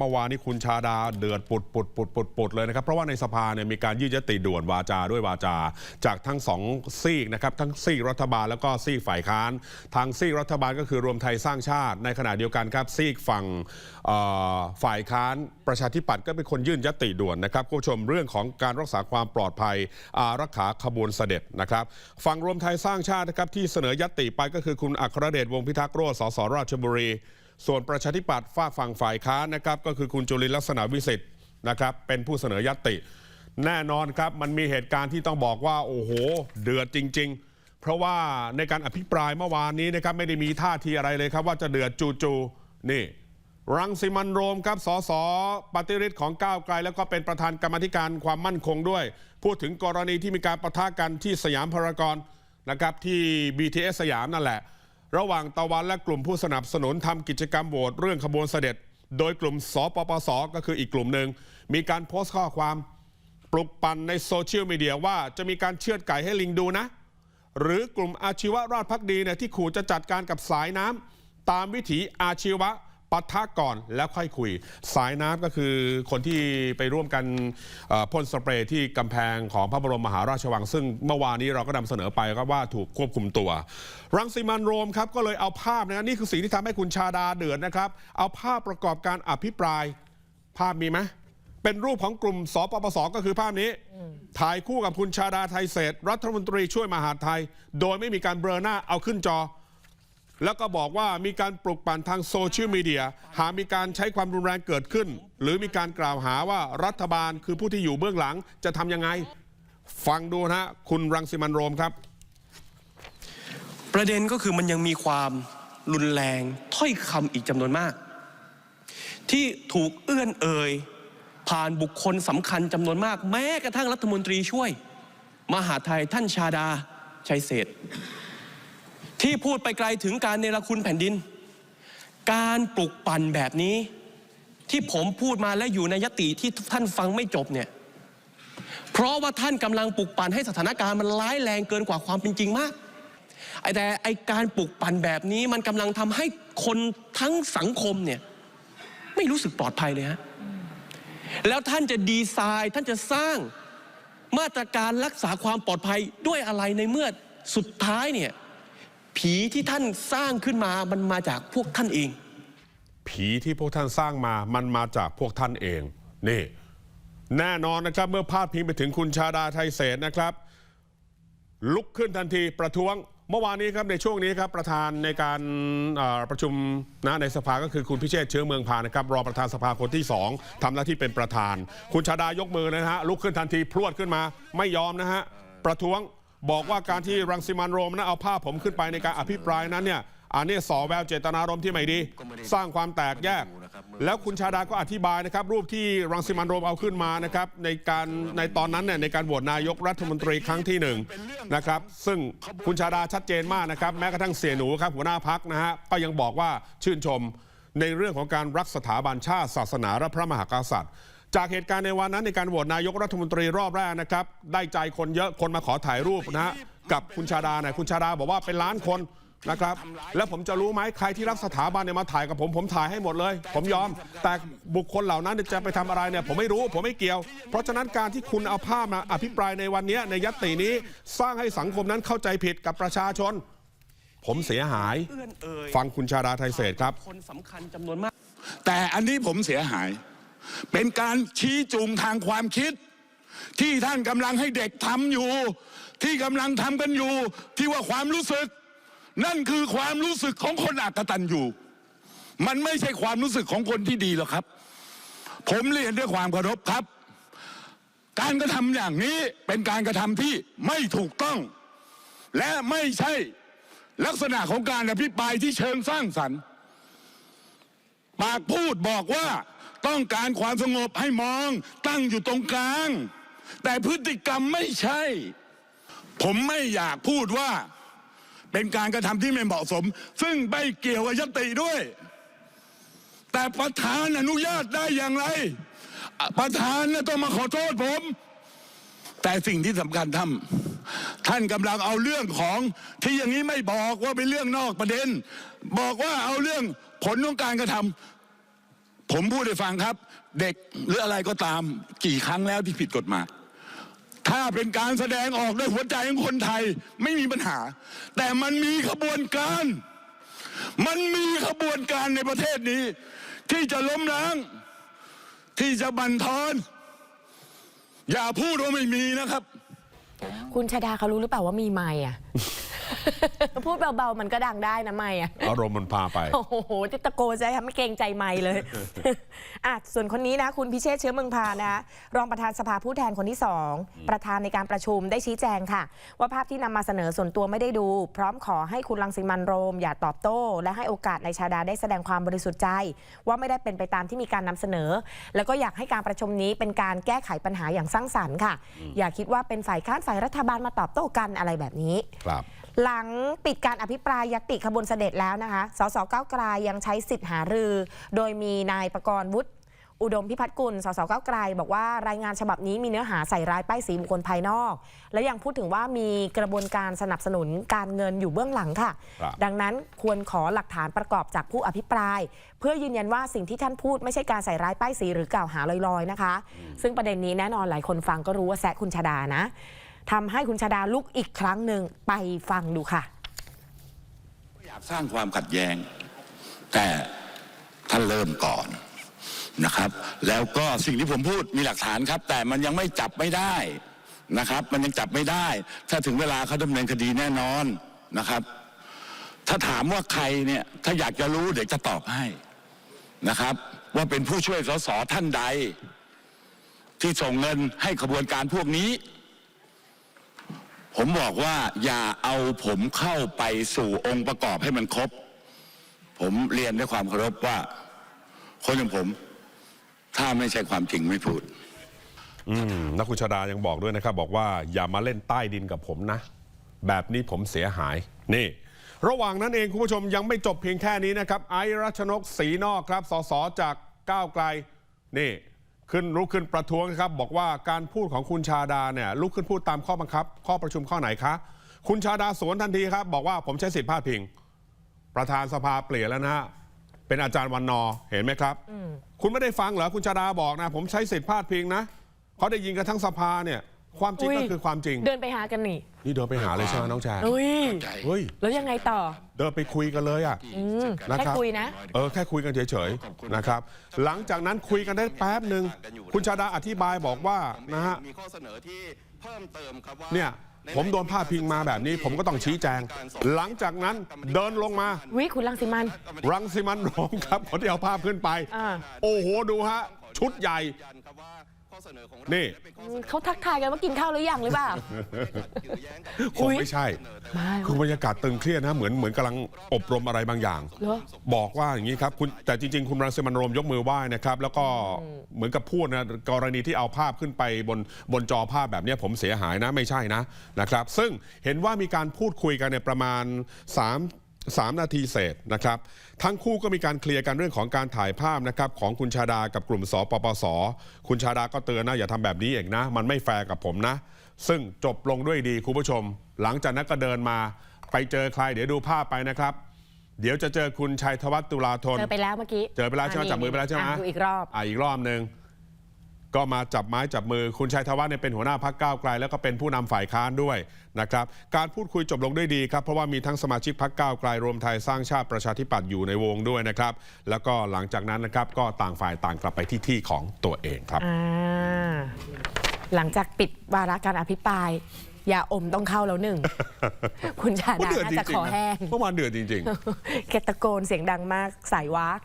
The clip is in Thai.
เมื่อวานนี้คุณชาดาเดือดปุดปุดปุดปุดปุดเลยนะครับเพราะว่าในสภาเนี่ยมีการยื่นยติด่วนวาจาด้วยวาจา จากทั้งสองซีกนะครับทั้งซีกรัฐบาลแล้วก็ซีกฝ่ายค้านทางซีกรัฐบาลก็คือรวมไทยสร้างชาติ ในขณะเดียวกันครับซีกฝั่งฝ่ายค้านประชาธิปัตย์ก็เป็นคนยื่นยติด่วนนะครับคุณผู้ชมเรื่องของการรักษาความปลอดภัยอารักขาขบวนเสด็จนะครับฝั่งรวมไทยสร้างชาตินะครับที่เสนอยติไปก็คือคุณอัครเดชวงศ์พิทักษ์โรจสสราชบุรี ส่วนประชาธิปัตย์ฝาฝั่งฝ่ายค้านนะครับ ก็คือคุณจุลินลักษณะวิสิทธิ์นะครับ เป็นผู้เสนอยติ แน่นอนครับ มันมีเหตุการณ์ที่ต้องบอกว่า โอ้โห เดือดจริง ๆ เพราะว่าในการอภิปรายเมื่อวานนี้นะครับไม่ได้มีท่าทีอะไรเลยครับ ว่าจะเดือดจูๆนี่ รังสิมันโรมครับสสปฏิริษีของก้าวไกล แล้วก็เป็นประธานกรรมธิการความมั่นคงด้วย พูดถึงกรณีที่มีการประทะกันที่สยามพารากอนนะครับที่ BTS สยามนั่นแหละ ระหว่างตะวันและกลุ่มผู้สนับสนุนทำกิจกรรมโหวตเรื่องขบวนเสด็จ โดยกลุ่มสปปส ก็คืออีกกลุ่มหนึ่ง มีการโพสต์ข้อความปลุกปั่นในโซเชียลมีเดียว่าจะมีการเชือดไก่ให้ลิงดูนะ หรือกลุ่มอาชีวะราชพักดีเนี่ยที่ขู่จะจัดการกับสายน้ำตามวิถีอาชีวะ ปะทะก่อนแล้วค่อยคุย สายน้ำก็คือคนที่ไปร่วมกันพ่นสเปรย์ที่กำแพงของพระบรมมหาราชวัง ซึ่งเมื่อวานนี้เราก็นำเสนอไปครับว่าถูกควบคุมตัว รังสิมันโรมครับก็เลยเอาภาพนะนี่คือสิ่งที่ทำให้คุณชาดาเดือดนะครับ เอาภาพประกอบการอภิปรายภาพมีไหมเป็นรูปของกลุ่มสปปสก็คือภาพนี้ ถ่ายคู่กับคุณชาดาไทยเศษรัฐมนตรีช่วยมหาไทย โดยไม่มีการเบลอหน้าเอาขึ้นจอ แล้วก็บอกว่ามีการปลุกปั่นทางโซเชียลมีเดียหากมีการใช้ความรุนแรงเกิดขึ้น หรือมีการกล่าวหาว่ารัฐบาลคือผู้ที่อยู่เบื้องหลังจะทำยังไง ฟังดูนะฮะคุณรังสิมันโรมครับ ประเด็นก็คือมันยังมีความรุนแรงถ้อยคำอีกจำนวนมาก ที่ถูกเอื้อนเอ่ยผ่านบุคคลสำคัญจำนวนมาก แม้กระทั่งรัฐมนตรีช่วย มหาไทยท่านชาดาชัยเศษ ที่พูดไปไกลถึงการเนรคุณแผ่นดิน การปลุกปั่นแบบนี้ ที่ผมพูดมาและอยู่ในยติที่ท่านฟังไม่จบเนี่ยเพราะว่าท่านกำลังปลุกปั่นให้สถานการณ์มันร้ายแรงเกินกว่าความเป็นจริงมากไอ้แต่ไอการปลุกปั่นแบบนี้มันกำลังทำให้คนทั้งสังคมเนี่ยไม่รู้สึกปลอดภัยเลยฮะแล้วท่านจะดีไซน์ท่านจะสร้างมาตรการรักษาความปลอดภัยด้วยอะไรในเมื่อสุดท้ายเนี่ย ผีที่ท่านสร้างขึ้นมามันมาจากพวกท่านเอง ผีที่พวกท่านสร้างมามันมาจากพวกท่านเอง นี่ แน่นอนนะครับ เมื่อพาดพิงไปถึงคุณชาดาไทยเศรษฐ์นะครับ ลุกขึ้นทันทีประท้วงเมื่อวานนี้ครับในช่วงนี้ครับประธานในการประชุมนะในสภาก็คือคุณพิเชษเชื้อเมืองพานะครับรองประธานสภาคนที่ 2ทำหน้าที่เป็นประธาน คุณชาดายกมือนะฮะลุกขึ้นทันทีพรวดขึ้นมาไม่ยอมนะฮะประท้วง บอกว่าการที่รังสิมันต์โรมนะเอาภาพผมขึ้นไปในการอภิปรายนั้นเนี่ยอันนี้สอแววเจตนารมณ์ที่ไม่ดี สร้างความแตกแยก แล้วคุณชาดาก็อธิบายนะครับ รูปที่รังสิมันต์โรมเอาขึ้นมานะครับในการในตอนนั้นเนี่ยในการโหวตนายกรัฐมนตรีครั้งที่หนึ่งนะครับซึ่งคุณชาดาชัดเจนมากนะครับ แม้กระทั่งเสียหนูครับหัวหน้าพักนะฮะก็ยังบอกว่าชื่นชมในเรื่องของการรักสถาบันชาติศาสนาและพระมหากษัตริย์ จากเหตุการณ์ในวันนั้นในการโหวตนายกรัฐมนตรีรอบแรกนะครับ ได้ใจคนเยอะคนมาขอถ่ายรูปนะฮะกับคุณชาดาเนี่ยคุณชาดาบอกว่าเป็นล้านคนนะครับ แล้วผมจะรู้ไหมใครที่รักสถาบันเนี่ยมาถ่ายกับผม ผมถ่ายให้หมดเลย ผมยอม แต่บุคคลเหล่านั้นจะไปทำอะไรเนี่ยผมไม่รู้ผมไม่เกี่ยว เพราะฉะนั้นการที่คุณเอาภาพมาอภิปรายในวันนี้ในยัตตินี้สร้างให้สังคมนั้นเข้าใจผิดกับประชาชน ผมเสียหายเอื้อนเอ่ยฟังคุณชาดาไทยเศรษฐ์ครับคนสำคัญจำนวนมาก แต่อันนี้ผมเสียหาย เป็นการชี้จูงทางความคิด ที่ท่านกำลังให้เด็กทำอยู่ ที่กำลังทำกันอยู่ ที่ว่าความรู้สึก นั่นคือความรู้สึกของคนอักตันอยู่มันไม่ใช่ความรู้สึกของคนที่ดีหรอกครับ ผมเรียนด้วยความเคารพครับ การกระทำอย่างนี้เป็นการกระทำที่ไม่ถูกต้อง และไม่ใช่ลักษณะของการอภิปรายที่เชิงสร้างสรรค์ปากพูดบอกว่า ต้องการความสงบให้มองตั้งอยู่ตรงกลาง แต่พฤติกรรมไม่ใช่ ผมไม่อยากพูดว่าเป็นการกระทำที่ไม่เหมาะสม ซึ่งไม่เกี่ยวกับยติด้วย แต่ประธานอนุญาตได้อย่างไร ประธานน่ะต้องมาขอโทษผม แต่สิ่งที่สำคัญท่าท่านกำลังเอาเรื่องของที่อย่างนี้ไม่บอกว่าเป็นเรื่องนอกประเด็น บอกว่าเอาเรื่องผลของการกระทำ ผมพูดให้ฟังครับ เด็กหรืออะไรก็ตามกี่ครั้งแล้วที่ผิดกฎหมายถ้าเป็นการแสดงออกด้วยหัวใจของคนไทยไม่มีปัญหา แต่มันมีขบวนการ มันมีขบวนการในประเทศนี้ ที่จะล้มล้าง ที่จะบั่นทอน อย่าพูดว่าไม่มีนะครับ คุณชาดาเขารู้หรือเปล่าว่ามีไมค์อะ พูดเบาๆมันก็ดังได้นะไมค์อะอารมณ์มันพาไป โอ้โหที่ตะโกนใจทำไม่เกรงใจไม่เลยอะส่วนคนนี้นะ คุณพิเชษฐ์เชื้อเมืองพานะรองประธานสภาผู้แทนคนที่สองประธานในการประชุมได้ชี้แจงค่ะ ว่าภาพที่นำมาเสนอส่วนตัวไม่ได้ดู พร้อมขอให้คุณลังสิมันต์โรม อย่าตอบโต้ และให้โอกาสในชาดาได้แสดงความบริสุทธิ์ใจ ว่าไม่ได้เป็นไปตามที่มีการนำเสนอ แล้วก็อยากให้การประชุมนี้เป็นการแก้ไขปัญหาอย่างสร้างสรรค์ค่ะ อย่าคิดว่าเป็นฝ่ายค้านฝ่ายรัฐบาลมาตอบโต้กันอะไรแบบนี้ครับหลังปิดการอภิปรายยติขบวนเสด็จแล้วนะคะ สสก้าวไกลยังใช้สิทธิ์หารือ โดยมีนายประกรณ์วุฒิอุดมพิพัฒน์กุล สสก้าวไกล บอกว่ารายงานฉบับนี้มีเนื้อหาใส่ร้ายป้ายสีบุคคลภายนอก และยังพูดถึงว่ามีกระบวนการสนับสนุนการเงินอยู่เบื้องหลังค่ะ ดังนั้นควรขอหลักฐานประกอบจากผู้อภิปราย เพื่อยืนยันว่าสิ่งที่ท่านพูดไม่ใช่การใส่ร้ายป้ายสีหรือกล่าวหาลอยๆนะคะ ซึ่งประเด็นนี้แน่นอนหลายคนฟังก็รู้ว่าแซะคุณชาดานะ ทำให้คุณชาดาลุกอีกครั้งหนึ่งไปฟังดูค่ะอยากสร้างความขัดแย้ง แต่ท่านเริ่มก่อนนะครับ แล้วก็สิ่งที่ผมพูดมีหลักฐานครับ แต่มันยังไม่จับไม่ได้นะครับ มันยังจับไม่ได้ ถ้าถึงเวลาเขาดำเนินคดีแน่นอนนะครับ ถ้าถามว่าใครเนี่ยถ้าอยากจะรู้เดี๋ยวจะตอบให้นะครับ ว่าเป็นผู้ช่วยสสท่านใด ที่ส่งเงินให้ขบวนการพวกนี้ ผมบอกว่าอย่าเอาผมเข้าไปสู่องค์ประกอบให้มันครบ ผมเรียนด้วยความเคารพว่า คนอย่างผม ถ้าไม่ใช่ความจริงไม่พูดนักคุณชาดายังบอกด้วยนะครับ บอกว่าอย่ามาเล่นใต้ดินกับผมนะ แบบนี้ผมเสียหาย นี่ ระหว่างนั้นเองคุณผู้ชมยังไม่จบเพียงแค่นี้นะครับ ไอรัชนกศรีนอกครับสสจากก้าวไกล นี่ ขึ้นลุกขึ้นประท้วงครับ บอกว่าการพูดของคุณชาดาเนี่ยลุกขึ้นพูดตามข้อบังคับ ข้อประชุมข้อไหนคะ คุณชาดาสวนทันทีครับ บอกว่าผมใช้สิทธิพาดพิง ประธานสภาเปลี่ยนแล้วนะฮะเป็นอาจารย์วันนอร์เห็นไหมครับ คุณไม่ได้ฟังเหรอคุณชาดาบอกนะ ผมใช้สิทธิพาดพิงนะเขาได้ยินกันทั้งสภาเนี่ย ความจริงอุ๊ยก็คือความจริง เดินไปหากันนี่ นี่เดินไปหาเลยใช่ไหมน้องแจนอุ้ย เฮ้ย แล้วยังไงต่อ เดินไปคุยกันเลยอะอืมนะแค่ครับคุยนะ เออแค่คุยกันเฉยๆนะครับ หลังจากนั้นคุยกันได้แป๊บหนึ่งคุณชาดาอธิบายบอกว่านะฮะ มีข้อเสนอที่เพิ่มเติมครับว่าเนี่ย ผมโดนพาดพิงมาแบบนี้ ผมก็ต้องชี้แจง หลังจากนั้นเดินลงมาวิคุณลังสิมัน รังสิมันต์โรมครับคนที่เอาภาพขึ้นไป อ่า โอ้โหดูฮะ ชุดใหญ่ ยันครับว่าข้อเส นอของเรานี่ได้เป็นข้ออืมเขาทักทายกันว่ากินข้าวหรือยังหรือเปล่ายื้อแย้งกับคงไม่ใช่ไม่คือบรรยากาศตึงเครียดนะเหมือนเหมือนกำลังอบรมอะไรบางอย่างเหรอบอกว่าอย่างนี้ครับคุณแต่จริง ๆ คุณรังสิมันต์โรมยกมือไหว้นะครับ แล้วก็เหมือนกับพูดนะกรณีที่เอาภาพขึ้นไปบนบนจอภาพแบบเนี้ยผมเสียหายนะไม่ใช่นะนะครับ ซึ่งเห็นว่ามีการพูดคุยกันเนี่ยประมาณ3 3 นาทีเศษนะครับ ทั้งคู่ก็มีการเคลียร์กันเรื่องของการถ่ายภาพนะครับของคุณชาดากับกลุ่มสปปส คุณชาดาก็เตือนนะอย่าทำแบบนี้เองนะ มันไม่แฟร์กับผมนะ ซึ่งจบลงด้วยดีคุณผู้ชม หลังจากนั้นก็เดินมาไปเจอใครเดี๋ยวดูภาพไปนะครับ เดี๋ยวจะเจอคุณชัยธวัฒน์ตุลาธนเจอไปแล้วเมื่อกี้เจอไปแล้วใช่ไหมะจับมือไปแล้วใช่ไหมะดูอีกรอบอะอีกรอบหนึ่ง ก็มาจับไม้จับมือ คุณชัยธวัฒน์เนี่ยเป็นหัวหน้าพักก้าวไกล แล้วก็เป็นผู้นำฝ่ายค้านด้วยนะครับการพูดคุยจบลงด้วยดีครับ เพราะว่ามีทั้งสมาชิกพักก้าวไกลรวมไทยสร้างชาติประชาธิปัตย์อยู่ในวงด้วยนะครับ แล้วก็หลังจากนั้นนะครับก็ต่างฝ่ายต่างกลับไปที่ที่ของตัวเองครับอ่าหลังจากปิดวาระการอภิปรายยาอมต้องเข้าแล้วหนึ่ง คุณชาโอ้ดาเดือดน่าจจะริขงอๆนะแห้งเมื่อวานเดือดจริงๆแกตะโกนเสียงดังมากสายวาก